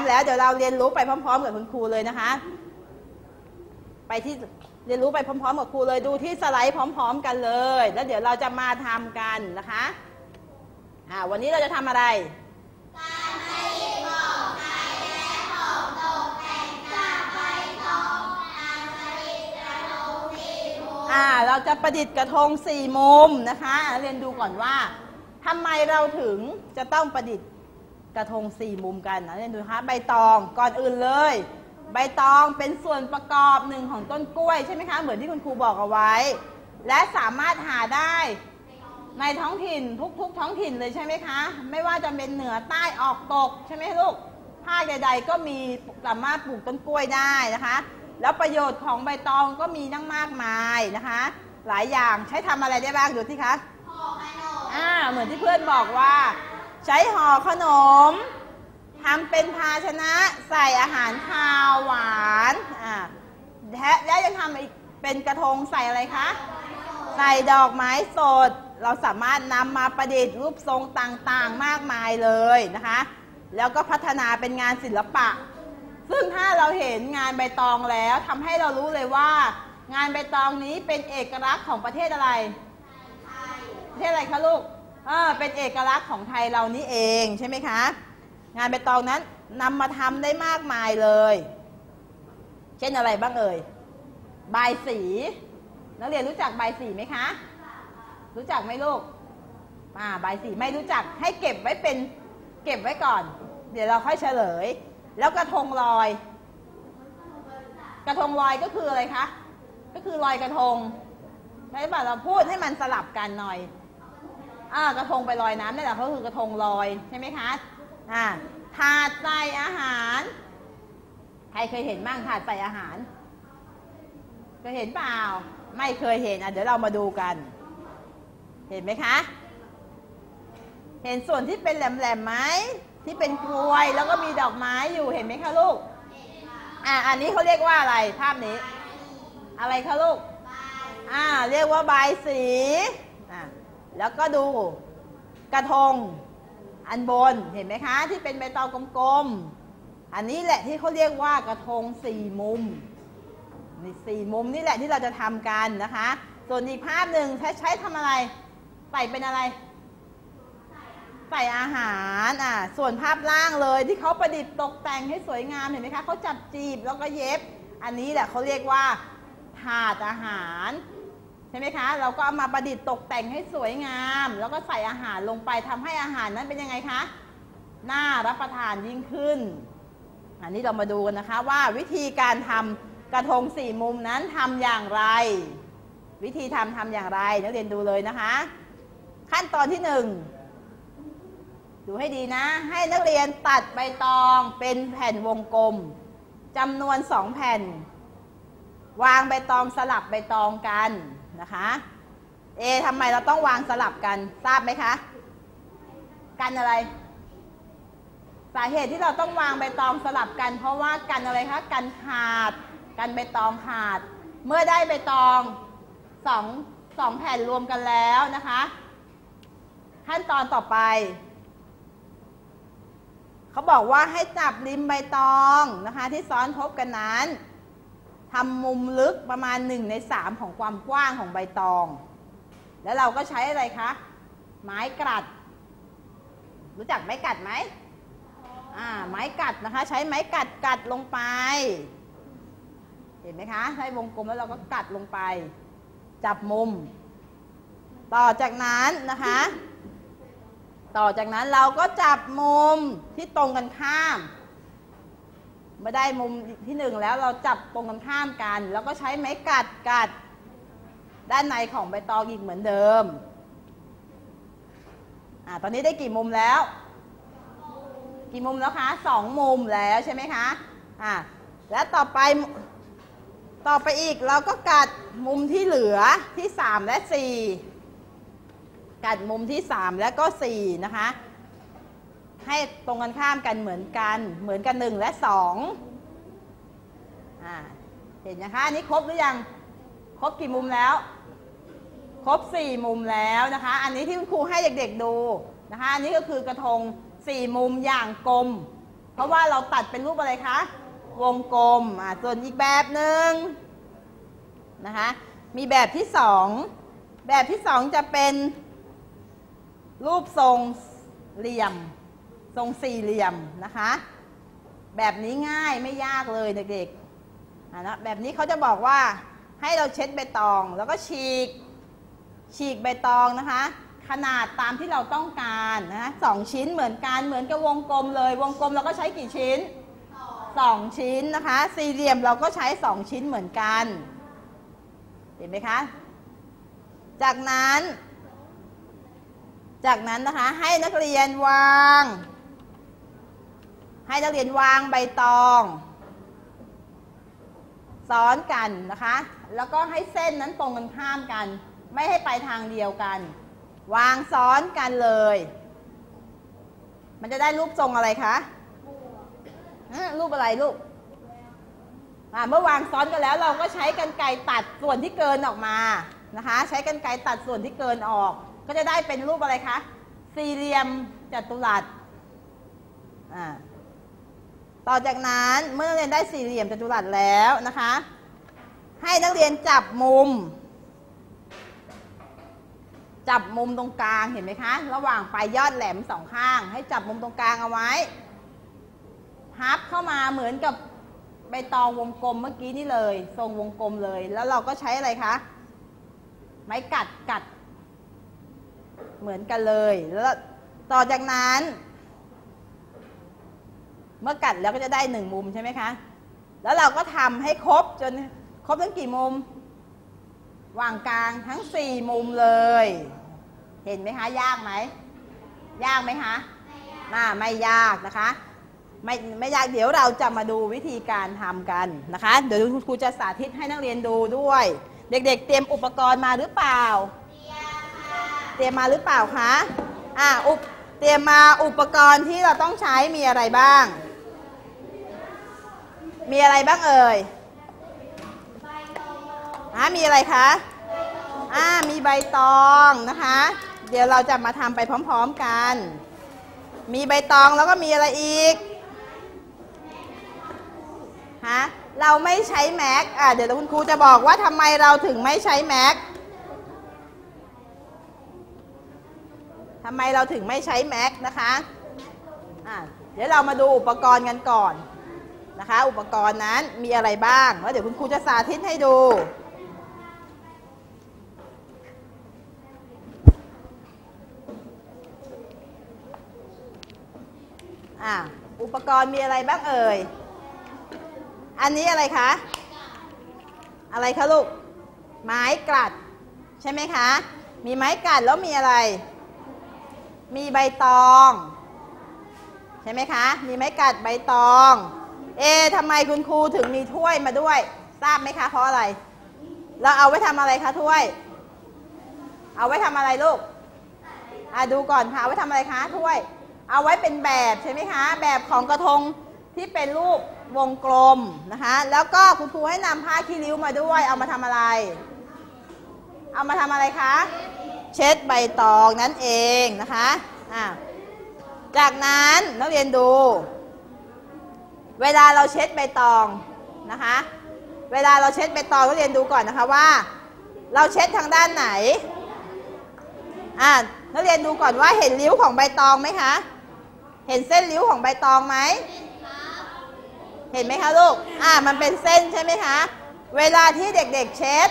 เดี๋ยวเราเรียนรู้ไปพร้อม ๆ กับคุณครูเลยนะคะ ไปที่เรียนรู้ไปพร้อม ๆ กับครูเลยดูที่สไลด์พร้อม ๆ กันเลย แล้วเดี๋ยวเราจะมาทำกันนะคะอ่าวันนี้เราจะทำอะไรอ่าเราจะประดิษฐ์กระทงสี่มุมนะคะ เรียนดูก่อนว่าทำไมเราถึงจะต้องประดิษฐ์ กระทงสี่มุมกันนะเรียนดูนะคะใบตองก่อนอื่นเลย ใบตองเป็นส่วนประกอบหนึ่งของต้นกล้วยใช่ไหมคะเหมือนที่คุณครูบอกเอาไว้ และสามารถหาได้ในท้องถิ่นทุกๆ ท้องถิ่นเลยใช่ไหมคะ ไม่ว่าจะเป็นเหนือใต้ออกตกใช่ไหมลูกภาคใด ๆ ก็มีสามารถปลูกต้นกล้วยได้นะคะ แล้วประโยชน์ของใบตองก็มีตั้งมากมายนะคะ หลายอย่างใช้ทำอะไรได้บ้างดูสิคะอ่าเหมือนที่เพื่อนบอกว่า ใช้ห่อขนมทำเป็นภาชนะใส่อาหารคาวหวานอ่าและยังทำอีกเป็นกระทงใส่อะไรคะ ใส่ดอกไม้สด เราสามารถนำมาประดิษฐ์รูปทรงต่างๆมากมายเลยนะคะ แล้วก็พัฒนาเป็นงานศิลปะ ซึ่งถ้าเราเห็นงานใบตองแล้วทำให้เรารู้เลยว่า งานใบตองนี้เป็นเอกลักษณ์ของประเทศอะไร ประเทศอะไรคะลูก เออเป็นเอกลักษณ์ของไทยเรานี่เองใช่ไหมคะ งานใบตองนั้นนำมาทำได้มากมายเลย เช่นอะไรบ้างเอ่ยใบสี นักเรียนรู้จักใบสีไหมคะ รู้จักไหมลูกอ่าบสีไม่รู้จักให้เก็บไว้เป็นเก็บไว้ก่อน เดี๋ยวเราค่อยเฉลย แล้วกระทงลอย กระทงลอยก็คืออะไรคะ ก็คือลอยกระทงใช่ป่ะเราพูดให้มันสลับกันหน่อย อ่ากระทงไปลอยน้ำนี่แหละก็คือกระทงลอยใช่ไหมคะอ่าถาดใส่อาหาร ใครเคยเห็นบ้างถาดใส่อาหาร เคยเห็นเปล่า ไม่เคยเห็นอะเดี๋ยวเรามาดูกัน เห็นไหมคะ เห็นส่วนที่เป็นแหลมๆไหมที่เป็นกลวยแล้วก็มีดอกไม้อยู่เห็นไหมคะลูก อ่าอันนี้เขาเรียกว่าอะไรภาพนี้ อะไรคะลูก อ่า เรียกว่าใบสี อ่า แล้วก็ดูกระทงอันบนเห็นไหมคะ ที่เป็นใบตองกลมๆ อันนี้แหละที่เขาเรียกว่ากระทงสี่มุมนี่สี่มุมนี่แหละที่เราจะทำกันนะคะ ส่วนอีกภาพหนึ่งใช้ใช้ทำอะไร ใส่เป็นอะไร ใส่อาหารอะส่วนภาพล่างเลยที่เขาประดิษฐ์ตกแต่งให้สวยงามเห็นไหมคะเขาจับจีบแล้วก็เย็บ อันนี้แหละเขาเรียกว่าถาดอาหาร ช่ไหมคะ เราก็เอามาประดิษฐ์ตกแต่งให้สวยงาม แล้วก็ใส่อาหารลงไปทำให้อาหารนั้นเป็นยังไงคะ น่ารับประทานยิ่งขึ้น อันนี้เรามาดูกันนะคะว่าวิธีการทำกระทงสี่มุมนั้นทำอย่างไร วิธีทำทำอย่างไรนักเรียนดูเลยนะคะ ขั้นตอนที่หนึ่งดูให้ดีนะ ให้นักเรียนตัดใบตองเป็นแผ่นวงกลมจำนวนสองแผ่น วางใบตองสลับใบตองกัน นะคะ เอทำไมเราต้องวางสลับกันทราบไหมคะ กันอะไร สาเหตุที่เราต้องวางใบตองสลับกัน เพราะว่ากันอะไรคะ กันขาด กันใบตองขาด เมื่อได้ใบตองสองสองแผ่นรวมกันแล้วนะคะ ขั้นตอนต่อไปเขาบอกว่าให้จับริมใบตองนะคะ ที่ซ้อนทบกันนั้น ทำมุมลึกประมาณ 1 ใน 3 ของความกว้างของใบตอง แล้วเราก็ใช้อะไรคะ ไม้กลัด รู้จักไม้กัดไหมอ่า ไม้กัดนะคะ ใช้ไม้กัดกัดลงไป เห็นไหมคะ ใช้วงกลมแล้วเราก็กัดลงไป จับมุม ต่อจากนั้นนะคะ ต่อจากนั้นเราก็จับมุมที่ตรงกันข้าม มื่อได้มุมที่หนึ่งแล้วเราจับตรงกันข้ามกัน แล้วก็ใช้ไม้กัดกัด ด้านในของใบตองอีกเหมือนเดิมอ่าตอนนี้ได้กี่มุมแล้ว กี่มุมแล้วคะสองมุมแล้วใช่ไหมคะอ่าแล้วต่อไปต่อไปอีกเราก็กัดมุมที่เหลือที่สามและสี่กัดมุมที่ 3 และก็ 4 นะคะ ให้ตรงกันข้ามกันเหมือนกันเหมือนกัน 1 และ2อ่าเห็นนะคะอันนี้ครบหรือยังครบกี่มุมแล้ว ครบ 4 มุมแล้วนะคะ อันนี้ที่คุณครูให้เด็กๆดูนะคะอันนี้ก็คือกระทง 4 มุมอย่างกลม เพราะว่าเราตัดเป็นรูปอะไรคะวงกลมอ่าส่วนอีกแบบหนึ่งนะคะมีแบบที่สองแบบที่สองจะเป็นรูปทรงเหลี่ยม ทรงสี่เหลี่ยมนะคะ แบบนี้ง่ายไม่ยากเลยเด็กๆะนะแบบนี้เขาจะบอกว่าให้เราเช็ดใบตองแล้วก็ฉีก ฉีกใบตองนะคะ ขนาดตามที่เราต้องการนะสองชิ้นเหมือนกันเหมือนกับวงกลมเลย วงกลมเราก็ใช้กี่ชิ้นสองชิ้นนะคะ สี่เหลี่ยมเราก็ใช้สองชิ้นเหมือนกัน เห็นไหมคะ จากนั้น จากนั้นนะคะให้นักเรียนวาง ให้นักเรียนวางใบตอง ซ้อนกันนะคะ แล้วก็ให้เส้นนั้นตรงกันข้ามกัน ไม่ให้ไปทางเดียวกัน วางซ้อนกันเลย มันจะได้รูปทรงอะไรคะรูปอะไรลูกเมื่อวางซ้อนกันแล้วเราก็ใช้กันไกรตัดส่วนที่เกินออกมานะคะ ใช้กันไกรตัดส่วนที่เกินออก ก็จะได้เป็นรูปอะไรคะ สี่เหลี่ยมจัตุรัสอ่า ต่อจากนั้นเมื่อนักเรียนได้สี่เหลี่ยมจัตุรัสแล้วนะคะ ให้นักเรียนจับมุม จับมุมตรงกลางเห็นไหมคะ ระหว่างปลายยอดแหลมสองข้าง ให้จับมุมตรงกลางเอาไว้พับเข้ามาเหมือนกับใบตองวงกลมเมื่อกี้นี่เลย ทรงวงกลมเลย แล้วเราก็ใช้อะไรคะไม้กัดกัด เหมือนกันเลย แล้วต่อจากนั้น เมื่อกัดแล้วก็จะได้หนึ่งมุมใช่ไหมคะ แล้วเราก็ทำให้ครบจนครบทั้งกี่มุมวางกลางทั้งสี่มุมเลย เห็นไหมคะ ยากไหม ยากไหมคะน่าไม่ยากนะคะ ไม่ไม่ยากเดี๋ยวเราจะมาดูวิธีการทำกันนะคะ เดี๋ยวคุณครูจะสาธิตให้นักเรียนดูด้วย เด็กๆ เตรียมอุปกรณ์มาหรือเปล่า เตรียมมาหรือเปล่าคะ อ่าอุปเตรียมมาอุปกรณ์ที่เราต้องใช้มีอะไรบ้าง มีอะไรบ้างเอ่ยอ่ามีอะไรคะอ่ามีใบตองนะคะ เดี๋ยวเราจะมาทำไปพร้อมๆกัน มีใบตองแล้วก็มีอะไรอีกฮะเราไม่ใช้แม็กอ่าเดี๋ยวคุณครูจะบอกว่าทำไมเราถึงไม่ใช้แม็กทำไมเราถึงไม่ใช้แม็กนะคะอะเดี๋ยวเรามาดูอุปกรณ์กันก่อน นะคะ อุปกรณ์นั้นมีอะไรบ้าง แล้วเดี๋ยวคุณครูจะสาธิตให้ดูอะอุปกรณ์มีอะไรบ้างเอ่ย อันนี้อะไรคะ อะไรคะลูก ไม้กลัด ใช่ไหมคะ มีไม้กลัดแล้วมีอะไร มีใบตอง ใช่ไหมคะ มีไม้กัดใบตอง เอทำไมคุณครูถึงมีถ้วยมาด้วย ทราบไหมคะ เพราะอะไร เราเอาไว้ทำอะไรคะถ้วย เอาไว้ทำอะไรลูกอะดูก่อนค่ะเอาไว้ทำอะไรคะถ้วย เอาไว้เป็นแบบใช่ไหมคะ แบบของกระทงที่เป็นรูปวงกลมนะคะ แล้วก็คุณครูให้นำผ้าคีริ้วมาด้วย เอามาทำอะไร เอามาทำอะไรคะ เช็ดใบตองนั่นเองนะคะอะจากนั้นนักเรียนดู เวลาเราเช็ดใบตองนะคะ เวลาเราเช็ดใบตองก็เรียนดูก่อนนะคะว่า เราเช็ดทางด้านไหนอ่านักเรียนดูก่อนว่าเห็นริ้วของใบตองไหมคะ เห็นเส้นริ้วของใบตองไหม เห็นไหมคะลูก อ่า มันเป็นเส้นใช่ไหมคะ เวลาที่เด็กๆเช็ด